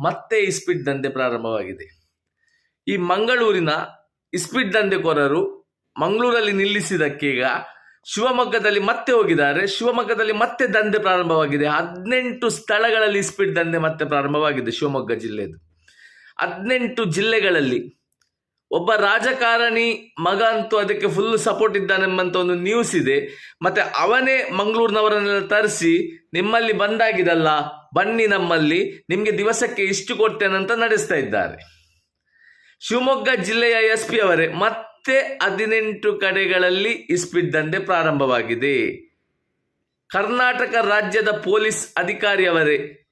ಮತ್ತೆ ಇಸ್ಪಿಟ್ ದಂಧೆ ಪ್ರಾರಂಭವಾಗಿದೆ. ಈ ಮಂಗಳೂರಿನ ಇಸ್ಪಿಟ್ ದಂಧೆಕೋರರು ಮಂಗಳೂರಲ್ಲಿ ನಿಲ್ಲಿಸಿದಕ್ಕೀಗ ಶಿವಮೊಗ್ಗದಲ್ಲಿ ಮತ್ತೆ ಹೋಗಿದ್ದಾರೆ. ಶಿವಮೊಗ್ಗದಲ್ಲಿ ಮತ್ತೆ ದಂಧೆ ಪ್ರಾರಂಭವಾಗಿದೆ. ಹದಿನೆಂಟು ಸ್ಥಳಗಳಲ್ಲಿ ಇಸ್ಪಿಟ್ ದಂಧೆ ಮತ್ತೆ ಪ್ರಾರಂಭವಾಗಿದೆ ಶಿವಮೊಗ್ಗ ಜಿಲ್ಲೆದು. ಹದಿನೆಂಟು ಜಿಲ್ಲೆಗಳಲ್ಲಿ ಒಬ್ಬ ರಾಜಕಾರಣಿ ಮಗ ಅಂತೂ ಅದಕ್ಕೆ ಫುಲ್ ಸಪೋರ್ಟ್ ಇದ್ದಾನೆಂಬಂತ ಒಂದು ನ್ಯೂಸ್ ಇದೆ. ಮತ್ತೆ ಅವನೇ ಮಂಗಳೂರಿನವರನ್ನೆಲ್ಲ ತರಿಸಿ, ನಿಮ್ಮಲ್ಲಿ ಬಂದಾಗಿದಲ್ಲ, ಬನ್ನಿ ನಮ್ಮಲ್ಲಿ, ನಿಮಗೆ ದಿವಸಕ್ಕೆ ಇಷ್ಟು ಕೊಡ್ತೇನಂತ ನಡೆಸ್ತಾ ಇದ್ದಾರೆ. ಶಿವಮೊಗ್ಗ ಜಿಲ್ಲೆಯ ಎಸ್ ಪಿ ಅವರೇ, ಮತ್ತೆ ಹದಿನೆಂಟು ಕಡೆಗಳಲ್ಲಿ ಇಸ್ಪಿಟ್ ದಂಧೆ ಪ್ರಾರಂಭವಾಗಿದೆ. ಕರ್ನಾಟಕ ರಾಜ್ಯದ ಪೊಲೀಸ್ ಅಧಿಕಾರಿಯವರೇ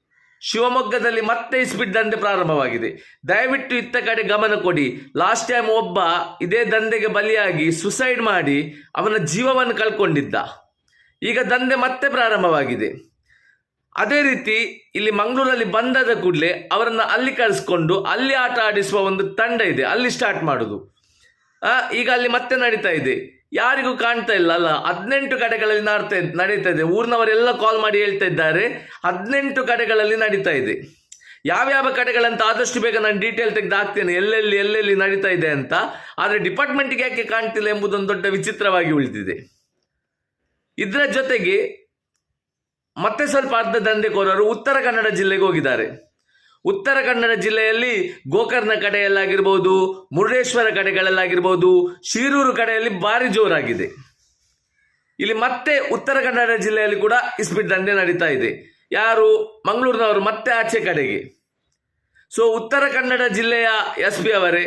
ಶಿವಮೊಗ್ಗದಲ್ಲಿ ಮತ್ತೆ ಇಸ್ಪಿಡ್ ದಂಧೆ ಪ್ರಾರಂಭವಾಗಿದೆ. ದಯವಿಟ್ಟು ಇತ್ತ ಕಡೆ ಗಮನ ಕೊಡಿ. ಲಾಸ್ಟ್ ಟೈಮ್ ಒಬ್ಬ ಇದೇ ದಂಧೆಗೆ ಬಲಿಯಾಗಿ ಸುಸೈಡ್ ಮಾಡಿ ಅವನ ಜೀವವನ್ನು ಕಳ್ಕೊಂಡಿದ್ದ. ಈಗ ದಂಧೆ ಮತ್ತೆ ಪ್ರಾರಂಭವಾಗಿದೆ. ಅದೇ ರೀತಿ ಇಲ್ಲಿ ಮಂಗಳೂರಲ್ಲಿ ಬಂದದ ಕೂಡಲೇ ಅವರನ್ನು ಅಲ್ಲಿ ಕಳಿಸ್ಕೊಂಡು ಅಲ್ಲಿ ಆಟ ಆಡಿಸುವ ಒಂದು ತಂಡ ಇದೆ. ಅಲ್ಲಿ ಸ್ಟಾರ್ಟ್ ಮಾಡೋದು. ಈಗ ಅಲ್ಲಿ ಮತ್ತೆ ನಡೀತಾ ಇದೆ. ಯಾರಿಗೂ ಕಾಣ್ತಾ ಇಲ್ಲ ಅಲ್ಲ ಹದಿನೆಂಟು ಕಡೆಗಳಲ್ಲಿ ನಾಡ್ತಾ ನಡೀತಾ ಇದೆ. ಊರಿನವರೆಲ್ಲ ಕಾಲ್ ಮಾಡಿ ಹೇಳ್ತಾ ಇದ್ದಾರೆ. ಹದಿನೆಂಟು ಕಡೆಗಳಲ್ಲಿ ನಡೀತಾ ಇದೆ. ಯಾವ್ಯಾವ ಕಡೆಗಳಂತ ಆದಷ್ಟು ಬೇಗ ನಾನು ಡೀಟೇಲ್ ತೆಗೆದು ಹಾಕ್ತೇನೆ ಎಲ್ಲೆಲ್ಲಿ ಎಲ್ಲೆಲ್ಲಿ ನಡೀತಾ ಇದೆ ಅಂತ. ಆದರೆ ಡಿಪಾರ್ಟ್ಮೆಂಟ್ಗೆ ಯಾಕೆ ಕಾಣ್ತಿಲ್ಲ ಎಂಬುದೊಂದು ದೊಡ್ಡ ವಿಚಿತ್ರವಾಗಿ ಉಳಿದಿದೆ. ಇದರ ಜೊತೆಗೆ ಮತ್ತೆ ಸ್ವಲ್ಪ ಅರ್ಧ ದಂಧೆಕೋರರು ಉತ್ತರ ಕನ್ನಡ ಜಿಲ್ಲೆಗೆ ಹೋಗಿದ್ದಾರೆ. ಉತ್ತರ ಕನ್ನಡ ಜಿಲ್ಲೆಯಲ್ಲಿ ಗೋಕರ್ಣ ಕಡೆಯಲ್ಲಾಗಿರ್ಬೋದು, ಮುರುಡೇಶ್ವರ ಕಡೆಗಳಲ್ಲಾಗಿರ್ಬೋದು, ಶಿರೂರು ಕಡೆಯಲ್ಲಿ ಭಾರಿ ಜೋರಾಗಿದೆ. ಇಲ್ಲಿ ಮತ್ತೆ ಉತ್ತರ ಕನ್ನಡ ಜಿಲ್ಲೆಯಲ್ಲಿ ಕೂಡ ಇಸ್ಪಿಟ್ ದಂಡೆ ನಡೀತಾ ಇದೆ. ಯಾರು? ಮಂಗಳೂರಿನವರು ಮತ್ತೆ ಆಚೆ ಕಡೆಗೆ. ಸೊ ಉತ್ತರ ಕನ್ನಡ ಜಿಲ್ಲೆಯ ಎಸ್ ಪಿ ಅವರೇ,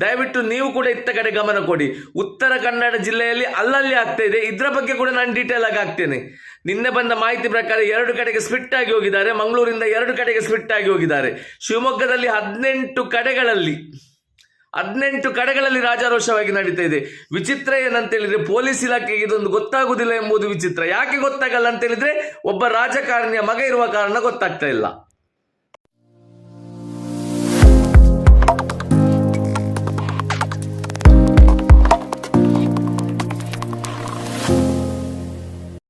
ದಯವಿಟ್ಟು ನೀವು ಕೂಡ ಇತ್ತ ಕಡೆ ಗಮನ ಕೊಡಿ. ಉತ್ತರ ಕನ್ನಡ ಜಿಲ್ಲೆಯಲ್ಲಿ ಅಲ್ಲಲ್ಲಿ ಆಗ್ತಾ ಇದೆ. ಇದರ ಬಗ್ಗೆ ಕೂಡ ನಾನು ಡೀಟೇಲ್ ಆಗಿ ಹಾಕ್ತೇನೆ ನಿನ್ನೆ ಬಂದ ಮಾಹಿತಿ ಪ್ರಕಾರ ಎರಡು ಕಡೆಗೆ ಸ್ಪಿಟ್ ಆಗಿ ಹೋಗಿದ್ದಾರೆ. ಮಂಗಳೂರಿಂದ ಎರಡು ಕಡೆಗೆ ಸ್ಪಿಟ್ ಆಗಿ ಹೋಗಿದ್ದಾರೆ. ಶಿವಮೊಗ್ಗದಲ್ಲಿ ಹದಿನೆಂಟು ಕಡೆಗಳಲ್ಲಿ ಹದಿನೆಂಟು ಕಡೆಗಳಲ್ಲಿ ರಾಜಾರೋಷವಾಗಿ ನಡೀತಾ ಇದೆ. ವಿಚಿತ್ರ ಏನಂತ ಹೇಳಿದ್ರೆ ಪೊಲೀಸ್ ಇಲಾಖೆಗೆ ಇದೊಂದು ಗೊತ್ತಾಗುವುದಿಲ್ಲ ಎಂಬುದು ವಿಚಿತ್ರ. ಯಾಕೆ ಗೊತ್ತಾಗಲ್ಲ ಅಂತ ಹೇಳಿದ್ರೆ ಒಬ್ಬ ರಾಜಕಾರಣಿಯ ಮಗ ಇರುವ ಕಾರಣ ಗೊತ್ತಾಗ್ತಾ ಇಲ್ಲ.